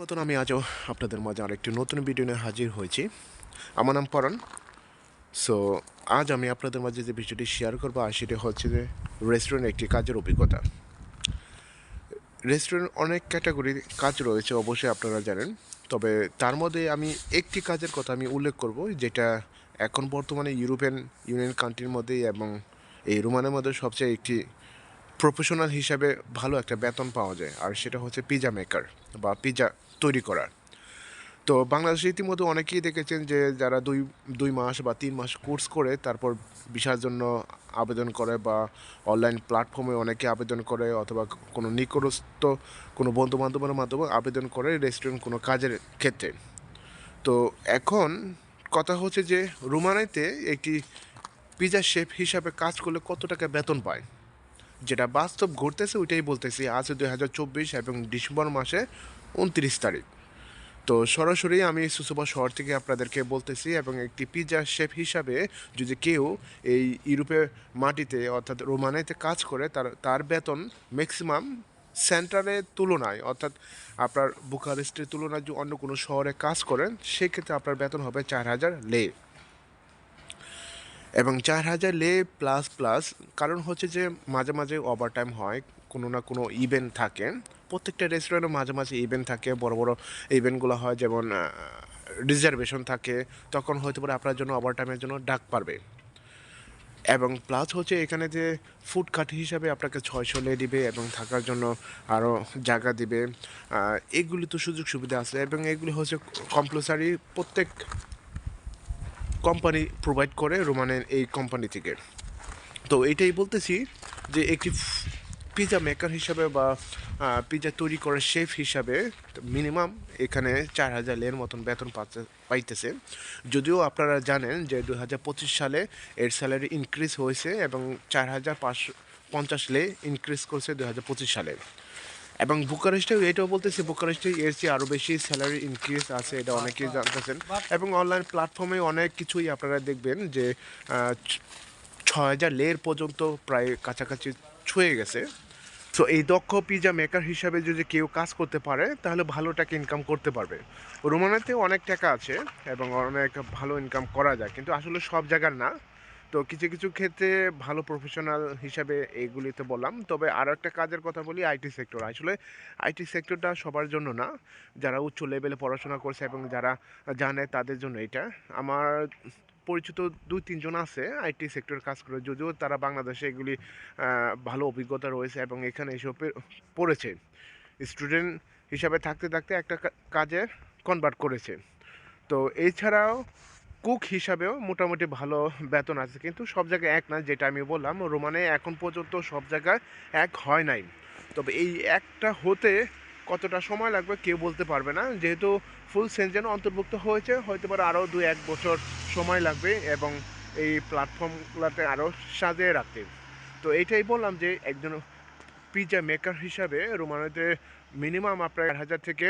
মতন আমি আজও আপনাদের মাঝে আরেকটি নতুন ভিডিও নিয়ে হাজির হয়েছি। আমার নাম পরাণ সো আজ আমি আপনাদের মাঝে যে বিষয়টি শেয়ার করব, আর সেটি হচ্ছে যে রেস্টুরেন্ট একটি কাজের অভিজ্ঞতা। রেস্টুরেন্ট অনেক ক্যাটাগরি কাজ রয়েছে, অবশ্যই আপনারা জানেন। তবে তার মধ্যে আমি একটি কাজের কথা আমি উল্লেখ করব, যেটা এখন বর্তমানে ইউরোপিয়ান ইউনিয়ন কান্ট্রির মধ্যে এবং এই রোমানের মধ্যে সবচেয়ে একটি প্রফেশনাল হিসাবে ভালো একটা বেতন পাওয়া যায়, আর সেটা হচ্ছে পিজা মেকার বা পিজা তৈরি করার। তো বাংলাদেশে ইতিমধ্যে অনেকেই দেখেছেন যে যারা দুই দুই মাস বা তিন মাস কোর্স করে তারপর ভিসার জন্য আবেদন করে বা অনলাইন প্ল্যাটফর্মে অনেকে আবেদন করে অথবা কোনো নিকটস্থ কোনো বন্ধু বান্ধবের মাধ্যমে আবেদন করে রেস্টুরেন্ট কোনো কাজের ক্ষেত্রে। তো এখন কথা হচ্ছে যে রুমানাইতে একটি পিজা শেফ হিসাবে কাজ করলে কত টাকা বেতন পায়? যেটা বাস্তব ঘটতেছে ওইটাই বলতেছি। আজ দুই হাজার চব্বিশ এবং ডিসেম্বর মাসে উনত্রিশ তারিখ। তো সরাসরি আমি সুসুবা শহর থেকে আপনাদেরকে বলতেছি এবং একটি পিজা শেফ হিসাবে যদি কেউ এই ইউরোপের মাটিতে অর্থাৎ রোমানিতে কাজ করে, তার তার বেতন ম্যাক্সিমাম সেন্টারের তুলনায়, অর্থাৎ আপনার বুকারেস্টের তুলনায় যদি অন্য কোনো শহরে কাজ করেন, সেক্ষেত্রে আপনার বেতন হবে চার হাজার লে। এবং চার হাজার লে প্লাস প্লাস কারণ হচ্ছে যে মাঝে মাঝে ওভার টাইম হয়, কোনো না কোনো ইভেন্ট থাকে। প্রত্যেকটা রেস্টুরেন্টে মাঝে মাঝে ইভেন্ট থাকে, বড় বড় ইভেন্টগুলো হয়, যেমন রিজার্ভেশন থাকে, তখন হয়তো পারে আপনার জন্য ওভার টাইমের জন্য ডাক পারবে। এবং প্লাস হচ্ছে এখানে যে ফুড কাট হিসাবে আপনাকে ছয়শো লে দিবে এবং থাকার জন্য আরও জায়গা দিবে। এগুলি তো সুযোগ সুবিধা আছে এবং এগুলি হচ্ছে কম্পালসারি প্রত্যেক কোম্পানি প্রোভাইড করে রোমানের এই কোম্পানি থেকে। তো এইটাই বলতেছি যে একটি পিজা মেকার হিসাবে বা পিজা তৈরি করার শেফ হিসাবে মিনিমাম এখানে চার হাজার লের মতন বেতন পাইতেছে। যদিও আপনারা জানেন যে দু হাজার পঁচিশ সালে এর স্যালারি ইনক্রিজ হয়েছে এবং চার হাজার পাঁচশো, পঞ্চাশ লে ইনক্রিজ করছে দু হাজার পঁচিশ সালে। এবং বুকারেস্টেও এটাও বলতেছে, বুকারেস্টে এর চেয়ে আরও বেশি স্যালারি ইনক্রিজ আছে, এটা অনেকেই জানতেছেন। এবং অনলাইন প্ল্যাটফর্মে অনেক কিছুই আপনারা দেখবেন যে ছ- হাজার লের পর্যন্ত প্রায় কাছাকাছি ছুঁয়ে গেছে। সো এই দক্ষ পিজা মেকার হিসাবে যদি কেউ কাজ করতে পারে, তাহলে ভালো টাকা ইনকাম করতে পারবে। রোমানাতে অনেক টাকা আছে এবং অনেক ভালো ইনকাম করা যায়, কিন্তু আসলে সব জায়গার না। তো কিছু কিছু ক্ষেত্রে ভালো প্রফেশনাল হিসাবে এইগুলিতে বললাম। তবে আরও একটা কাজের কথা বলি আইটি সেক্টর আসলে আইটি সেক্টরটা সবার জন্য না। যারা উচ্চ লেভেলে পড়াশোনা করছে এবং যারা জানে তাদের জন্য এটা। আমার পরিচিত দুই, তিনজন আছে আইটি সেক্টর কাজ করে। যদিও তারা বাংলাদেশে এগুলি ভালো অভিজ্ঞতা রয়েছে এবং এখানে এসব পড়েছে। স্টুডেন্ট হিসাবে থাকতে থাকতে একটা কাজে কনভার্ট করেছে। তো এছাড়াও কুক হিসাবেও মোটামুটি ভালো বেতন আছে। কিন্তু সব জায়গায় এক না, যেটা আমি বললাম, রোমানে এখন পর্যন্ত সব জায়গায় এক হয় নাই। তবে এই একটা হতে কতটা সময় লাগবে কেউ বলতে পারবে না। যেহেতু ফুল সেনজেন অন্তর্ভুক্ত হয়েছে, হয়তো পারে আরও দু এক বছর সময় লাগবে এবং এই প্ল্যাটফর্মগুলোতে আরও সাজিয়ে রাখতে। তো এইটাই বললাম যে একজন পিজা মেকার হিসাবে রোমানোতে মিনিমাম আপনার এক হাজার থেকে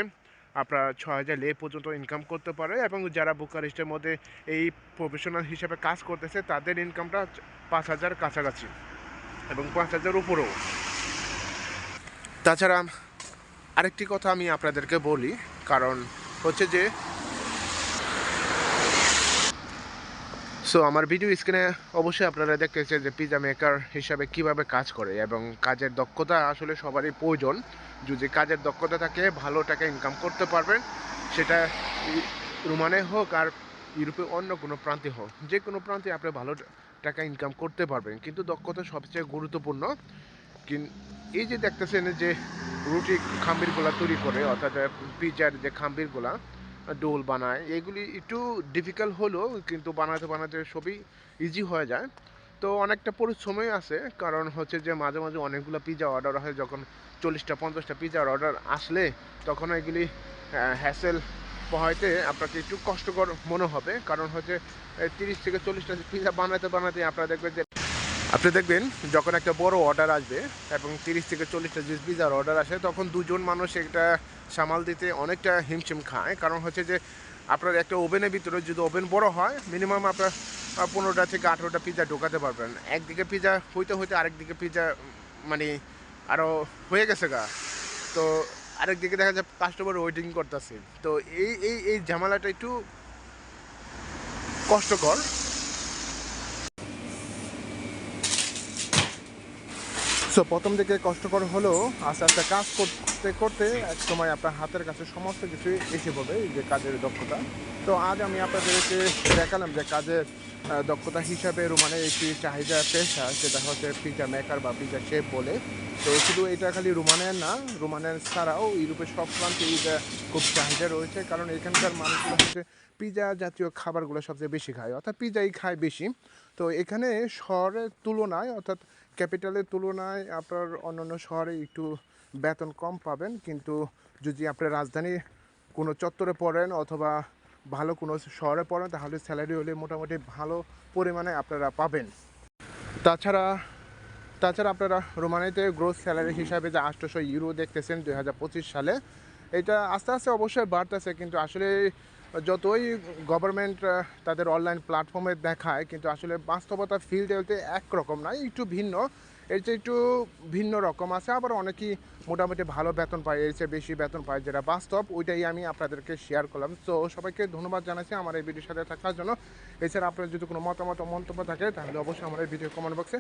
আপনার ছ হাজার লে পর্যন্ত ইনকাম করতে পারে এবং যারা বুকারিস্টের মধ্যে এই প্রফেশনাল হিসাবে কাজ করতেছে, তাদের ইনকামটা পাঁচ হাজার কাছাকাছি এবং পাঁচ হাজার উপরেও। তাছাড়া আরেকটি কথা আমি আপনাদেরকে বলি, কারণ হচ্ছে যে সো আমার ভিডিও স্ক্রিনে অবশ্যই আপনারা দেখতেছেন যে পিজা মেকার হিসাবে কীভাবে কাজ করে এবং কাজের দক্ষতা আসলে সবারই প্রয়োজন। যদি কাজের দক্ষতা থাকে, ভালো টাকা ইনকাম করতে পারবেন, সেটা রোমানে হোক আর ইউরোপে অন্য কোনো প্রান্তে হোক, যে কোনো প্রান্তে আপনি ভালো টাকা ইনকাম করতে পারবেন। কিন্তু দক্ষতা সবচেয়ে গুরুত্বপূর্ণ। কিন- এই যে দেখতেছেন যে রুটি খাম্বিরগুলা তৈরি করে, অর্থাৎ পিজার যে খাম্বিরগুলা ডোল বানায়। এগুলি একটু ডিফিকাল্ট হলেও কিন্তু বানাতে বানাতে সবই ইজি হয়ে যায়। তো অনেকটা পরিশ্রমই আছে, কারণ হচ্ছে যে মাঝে মাঝে অনেকগুলো পিজা অর্ডার হয়। যখন চল্লিশটা, পঞ্চাশটা পিজার অর্ডার আসলে তখন এগুলি হ্যাসেল পোহাইতে আপনাকে একটু কষ্টকর মনে হবে। কারণ হচ্ছে তিরিশ থেকে চল্লিশটা পিজা বানাতে বানাতে আপনারা দেখবেন যে আপনি দেখবেন, যখন একটা বড় অর্ডার আসবে এবং তিরিশ থেকে চল্লিশটা যে পিজার অর্ডার আসে, তখন দুজন মানুষ এটা সামাল দিতে অনেকটা হিমশিম খায়। কারণ হচ্ছে যে, আপনার একটা ওভেনের ভিতরে যদি ওভেন বড় হয় মিনিমাম আপনার পনেরোটা থেকে আঠেরোটা পিজা ঢোকাতে পারবেন। একদিকে পিজা হইতে হইতে আরেকদিকে পিজা মানে আরও হয়ে গেছে গা। তো আরেকদিকে দেখা যায় কাস্টমার ওয়েটিং করতেছে। তো এই এই এই ঝামেলাটা একটু কষ্টকর। সো প্রথম দিকে কষ্টকর হলেও আস্তে আস্তে কাজ করতে করতে এক সময় আপনার হাতের কাছে সমস্ত কিছু এসে পড়বে যে কাজের দক্ষতা। তো আজ আমি আপনাদেরকে দেখালাম যে কাজের দক্ষতা হিসাবে রোমানের একটি চাহিদা পেশা, সেটা হচ্ছে পিজা মেকার বা পিজা শেফ বলে। তো শুধু এটা খালি রোমানের না, রোমানের ছাড়াও ইউরোপের সব প্রান্তে এটা খুব চাহিদা রয়েছে, কারণ এখানকার মানুষগুলো হচ্ছে পিজা জাতীয় খাবারগুলো সবচেয়ে বেশি খায়, অর্থাৎ পিজাই খায় বেশি। তো এখানে শহরের তুলনায়, অর্থাৎ ক্যাপিটালের তুলনায় আপনার অন্যান্য শহরে একটু বেতন কম পাবেন। কিন্তু যদি আপনি রাজধানী কোনো চত্বরে পড়েন অথবা ভালো কোনো শহরে পড়েন, তাহলে স্যালারি হলে মোটামুটি ভালো পরিমাণে আপনারা পাবেন। তাছাড়া তাছাড়া আপনারা রোমানিতে গ্রোথ স্যালারি হিসাবে যে আটশোশো ইউরো দেখতেছেন দুই হাজার পঁচিশ সালে, এটা আস্তে আস্তে অবশ্যই বাড়তেছে। কিন্তু আসলে যতই গভর্নমেন্ট তাদের অনলাইন প্ল্যাটফর্মে দেখায়, কিন্তু আসলে বাস্তবতা ফিল্ডে হতে একরকম নয় একটু ভিন্ন। এর চেয়ে একটু ভিন্ন রকম আছে, আবার অনেকেই মোটামুটি ভালো বেতন পায়, এর চেয়ে বেশি বেতন পায় যেটা বাস্তব, ওইটাই আমি আপনাদেরকে শেয়ার করলাম। তো সবাইকে ধন্যবাদ জানাচ্ছি আমার এই ভিডিওর সাথে থাকার জন্য। এছাড়া আপনার যদি কোনো মতামত মন্তব্য থাকে, তাহলে অবশ্যই আমার এই ভিডিও কমেন্ট বক্সে